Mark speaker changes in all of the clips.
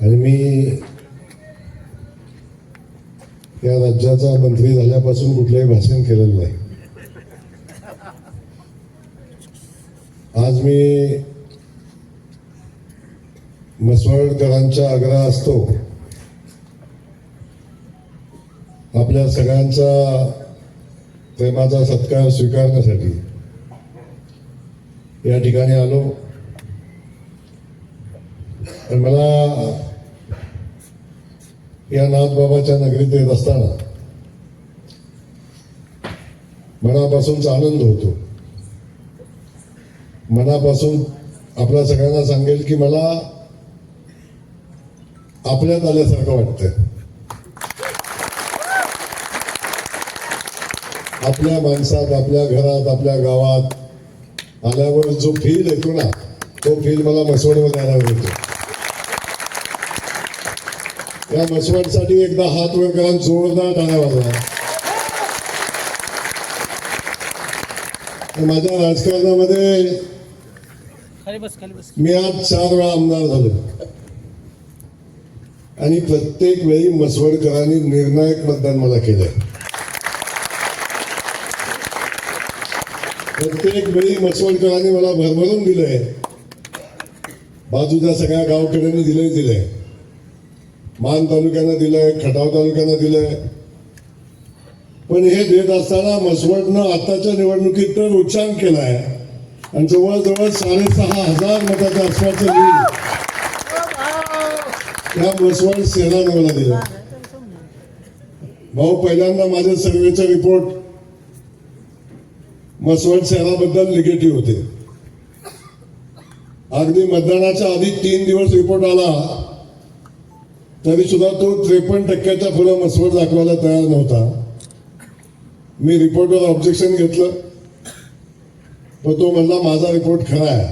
Speaker 1: आणि या राज्याचा मंत्री झाल्यापासून कुठलंही भाषण केलेलं नाही. आज मी मसवळकरांच्या आग्रह असतो. आपल्या सगळ्यांचा प्रेमाचा सत्कार स्वीकारण्यासाठी. या ठिकाणी आलो. मला या नाथबाबाच्या नगरीत येत असताना मनापासूनचा आनंद होतो. मनापासून आपल्या सगळ्यांना सांगेल की मला आपल्यात आल्यासारखं वाटतं आपल्या माणसात आपल्या घरात आपल्या गावात आल्यावर जो फील येतो ना तो फील मला मसवडमध्ये आल्यावर येतो. या मसवडसाठी एकदा हात वर करा जोरदार टाळ्या वाजवा. माझ्या राजकारणामध्ये मी आज चार वेळा आमदार झालो. आणि प्रत्येक वेळी मसवडकरांनी निर्णायक मतदान मला केलंय. प्रत्येक वेळी मसवडकरांनी मला भरभरून दिलंय. बाजूच्या सगळ्या गावकऱ्यांनी दिलंय दिलंय. मान तालुक्यानं दिलंय खटाव तालुक्यानं दिलंय. पण हे देत असताना मसवटनं आताच्या निवडणुकीत तर उच्चांक केलाय. आणि जवळजवळ साडेसहा हजार मताच्या आसपासचं लीड त्या मसवड शहरानं मला दिलं भाऊ पहिल्यांदा माझ्या सर्वेचा रिपोर्ट मसवड शहराबद्दल निगेटिव्ह होते. अगदी मतदानाच्या आधी तीन दिवस रिपोर्ट आला. तरी सुद्धा तो त्रेपन्न टक्क्याच्या पुढे मसवड दाखवायला तयार नव्हता. मी रिपोर्टवर ऑब्जेक्शन घेतलं. पण तो म्हणला माझा रिपोर्ट खरा आहे.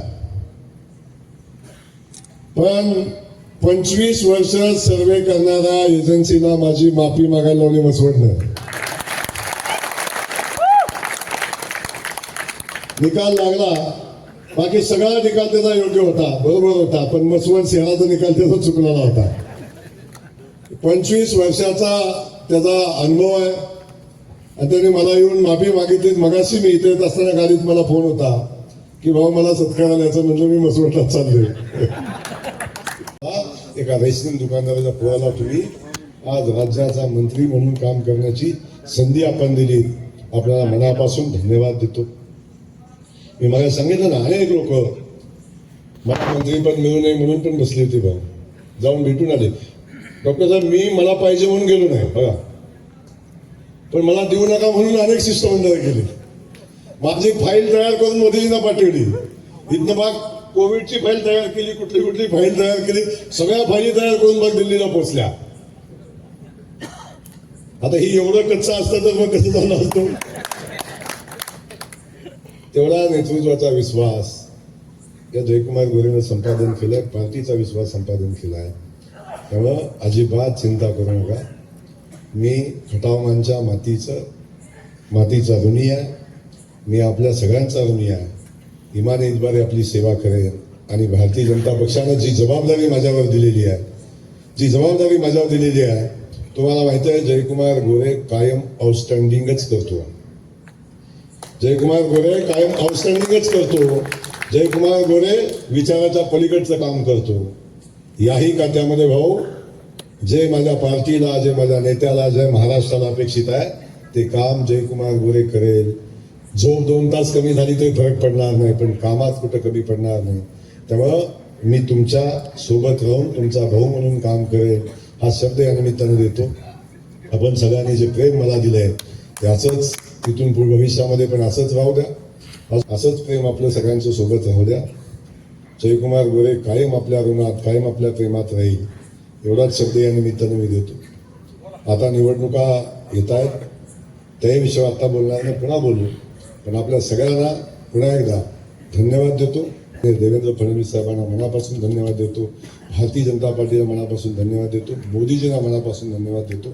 Speaker 1: पण पंचवीस वर्ष सर्वे करणाऱ्या एजन्सीला माझी माफी मागायला लावली मसवडनं. निकाल लागला. बाकी सगळा निकाल त्याचा योग्य होता बरोबर होता पण मसवड शहराचा निकाल त्याचा चुकलेला होता पंचवीस वर्षाचा त्याचा अनुभव आहे. आणि त्याने मला येऊन माफी मागितली. मगाशी मी इथे येत असताना गाडीत मला फोन होता की भाऊ मला सत्काराला याचं म्हणजे मी मसवडला चाललोय. एका रेशनिंग दुकानदाराच्या पुराला तुम्ही आज राज्याचा मंत्री म्हणून काम करण्याची संधी आपण दिली. आपल्याला मनापासून धन्यवाद देतो. मी मला सांगितलं ना अनेक लोक मला मंत्री पण मिळू नये म्हणून पण बसले होते भाऊ. जाऊन भेटून आले. डॉक्टर साहेब मी मला पाहिजे म्हणून गेलो नाही बघा. पण मला देऊ नका म्हणून अनेक शिष्टमंडळ केली. माझी फाईल तयार करून मोदीजींना पाठवली. इथनं मग कोविडची फाईल तयार केली कुठली कुठली फाईल तयार केली सगळ्या फाईली तयार करून मग दिल्लीला पोहोचल्या. आता ही एवढं कच्चं असतं तर मग कसं झालं असतो तेवढा नेतृत्वाचा विश्वास. या जयकुमार गोरेनं संपादन केलंय पार्टीचा विश्वास संपादन केलाय. त्यामुळं अजिबात चिंता करू नका. मी खटावमांच्या मातीचं मातीचा ऋणी आहे. मी आपल्या सगळ्यांचा ऋणी आहे. इमानीद्वारे आपली सेवा करेन. आणि भारतीय जनता पक्षानं जी जबाबदारी माझ्यावर दिलेली आहे जी जबाबदारी माझ्यावर दिलेली आहे तुम्हाला माहिती आहे जयकुमार गोरे कायम आउटस्टँडिंगच करतो. जयकुमार गोरे कायम आउटस्टँडिंगच करतो. जयकुमार गोरे विचाराच्या पलीकडचं काम करतो. याही खात्यामध्ये भाऊ जे माझ्या पार्टीला जे माझ्या नेत्याला जे महाराष्ट्राला अपेक्षित आहे ते काम जयकुमार गोरे करेल. झोप दोन तास कमी झाली तरी फरक पडणार नाही पण कामात कुठं कमी पडणार नाही. त्यामुळं मी तुमच्यासोबत राहून तुमचा भाऊ म्हणून काम करेल हा शब्द या निमित्तानं देतो. आपण सगळ्यांनी जे प्रेम मला दिलंय आहे असंच तिथून भविष्यामध्ये पण असंच राहू द्या. असंच प्रेम आपलं सगळ्यांच्या सोबत राहू द्या. जयकुमार गोरे कायम आपल्या ऋणात कायम आपल्या प्रेमात राहील. एवढाच शब्द या निमित्तानं मी देतो. आता निवडणुका येत आहेत त्याही विषयावर आता बोलणार नाही पुन्हा बोलू. पण आपल्या सगळ्यांना पुन्हा एकदा धन्यवाद देतो. देवेंद्र फडणवीस साहेबांना मनापासून धन्यवाद देतो. भारतीय जनता पार्टीला मनापासून धन्यवाद देतो. मोदीजींना मनापासून धन्यवाद देतो.